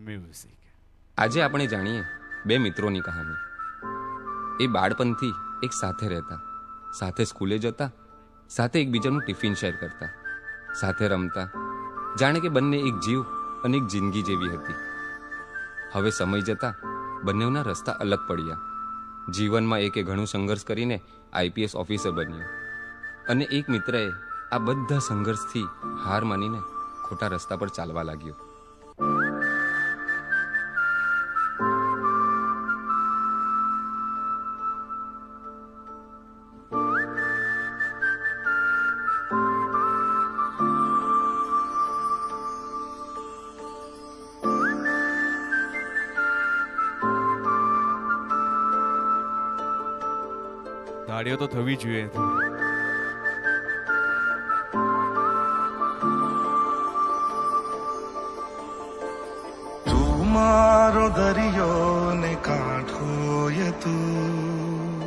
Music આજે આપણે જાણીએ બે મિત્રોની કહાની. એ બાળપણથી એક સાથે રહેતા, સાથે સ્કૂલે જતા, સાથે એકબીજાનું ટિફિન શેર કરતા, સાથે રમતા. જાણે કે બંને એક જીવ અને એક જિંદગી જેવી હતી. હવે સમય જતા બંનેના રસ્તા અલગ પડ્યા. જીવનમાં એકે ઘણું સંઘર્ષ કરીને આઈપીએસ ઓફિસર બન્યો. અને એક મિત્રએ આ બધા સંઘર્ષથી હાર માનીને ખોટા રસ્તા પર ચાલવા લાગ્યો. તાળીઓ તો થવી જોઈએ. તું મારો દરિયો ને કાંઠો તું.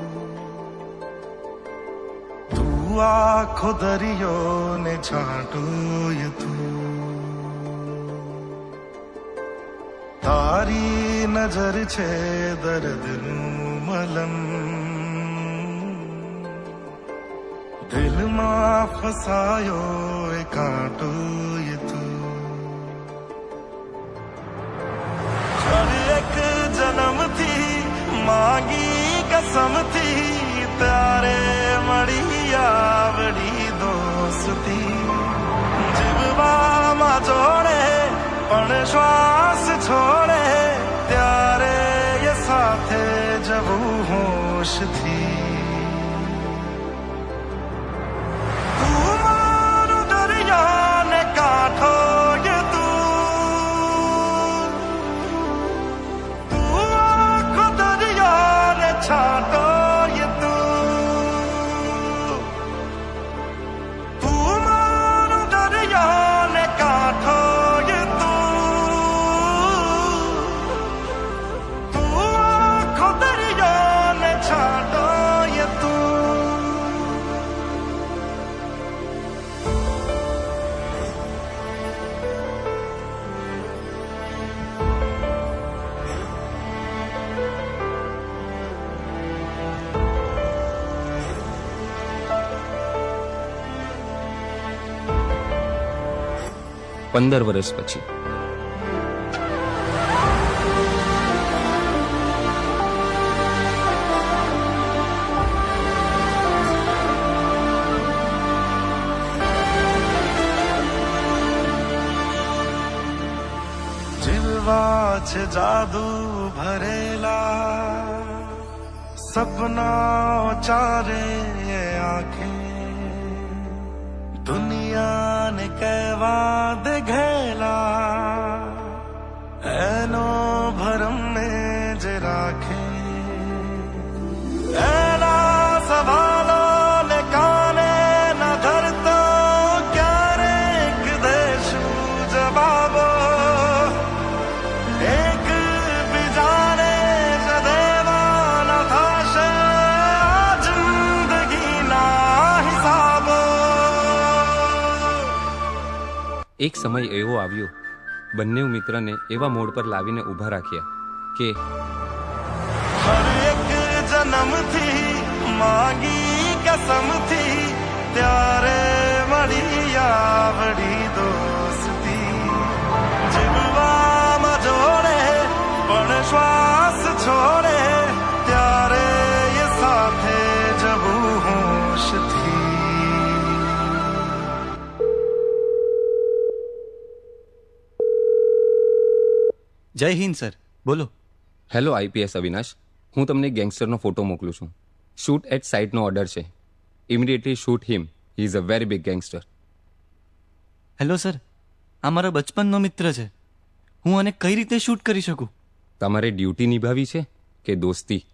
તું આખો દરિયો ને છાંટો તું. તારી નજર છે દર્દનું મલમ. દિલમાં ફસાયો એ કાંટો એ તું એક જન્મથી માંગી કસમથી તારે મળી આવડી દોસ્તી જીવવામાં જોડે પણ શ્વાસ છોડે ત્યારે એ સાથે જવું હોશથી પંદર વર્ષ પછી. છે જાદુ ભરેલા સપના ચારે આંખે. દુનિયાને કહેવા એક સમય એવો આવ્યો. બંને મિત્રને એવા મોડ પર લાવીને ઊભા રાખ્યા કે હર એક જન્મથી માંગી કસમથી ત્યારે મળી આવડી દોસ્તી જીવવામાં જોડે પણ શ્વાસ છોડે ત્યારે એ સાથે જવું હોશથી જય હિન્દ સર બોલો હેલો આઈપીએસ અવિનાશ હું તમને ગેંગસ્ટરનો ફોટો મોકલું છું. શૂટ એટ સાઇટનો ઓર્ડર છે. Immediately shoot him he is a very big gangster hello sir આ મારો બચપનનો મિત્ર છે. હું આને કઈ રીતે શૂટ કરી શકું? તમારે ડ્યુટી નિભાવી છે કે દોસ્તી?